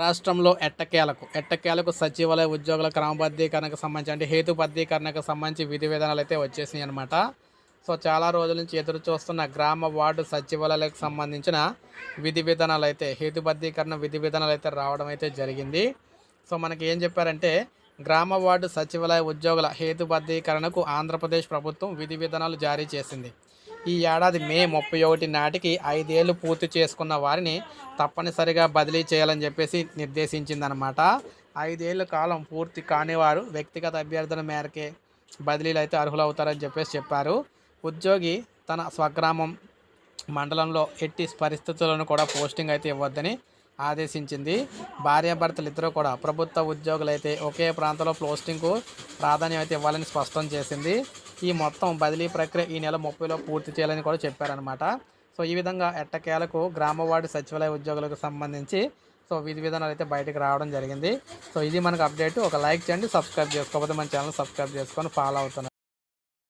రాష్ట్రంలో ఎట్టకేలకు ఎట్టకేలకు సచివాలయ ఉద్యోగుల క్రమబద్ధీకరణకు సంబంధించి అంటే హేతుబద్ధీకరణకు సంబంధించి విధి విధానాలు అయితే వచ్చేసినాయి అనమాట సో చాలా రోజుల నుంచి ఎదురు చూస్తున్న గ్రామ వార్డు సచివాలయాలకు సంబంధించిన విధి విధానాలు అయితే హేతుబద్ధీకరణ విధి విధానాలు అయితే రావడం అయితే జరిగింది. సో మనకి ఏం చెప్పారంటే గ్రామ వార్డు సచివాలయ ఉద్యోగుల హేతుబద్ధీకరణకు ఆంధ్రప్రదేశ్ ప్రభుత్వం విధి విధానాలు జారీ చేసింది. ఈ ఏడాది మే ముప్పై ఒకటి నాటికి ఐదేళ్ళు పూర్తి చేసుకున్న వారిని తప్పనిసరిగా బదిలీ చేయాలని చెప్పేసి నిర్దేశించిందనమాట ఐదేళ్ళ కాలం పూర్తి కానివారు వ్యక్తిగత అభ్యర్థుల మేరకే బదిలీలు అయితే అర్హులవుతారని చెప్పేసి చెప్పారు. ఉద్యోగి తన స్వగ్రామం మండలంలో ఎట్టి పరిస్థితులను కూడా పోస్టింగ్ అయితే ఇవ్వద్దని ఆదేశించింది. భార్యాభర్తలు ఇద్దరు కూడా ప్రభుత్వ ఉద్యోగులైతే ఒకే ప్రాంతంలో పోస్టింగ్కు ప్రాధాన్యం అయితే ఇవ్వాలని స్పష్టం చేసింది. ఈ మొత్తం బదిలీ ప్రక్రియ ఈ నెల ముప్పైలో పూర్తి చేయాలని కూడా చెప్పారనమాట సో ఈ విధంగా ఎట్టకేలకు గ్రామ వార్డు సచివాలయ ఉద్యోగులకు సంబంధించి సో విధి విధానాలు అయితే బయటకు రావడం జరిగింది. సో ఇది మనకు అప్డేట్. ఒక లైక్ చేయండి సబ్స్క్రైబ్ చేసుకోకపోతే మన ఛానల్ సబ్స్క్రైబ్ చేసుకొని ఫాలో అవుతున్నారు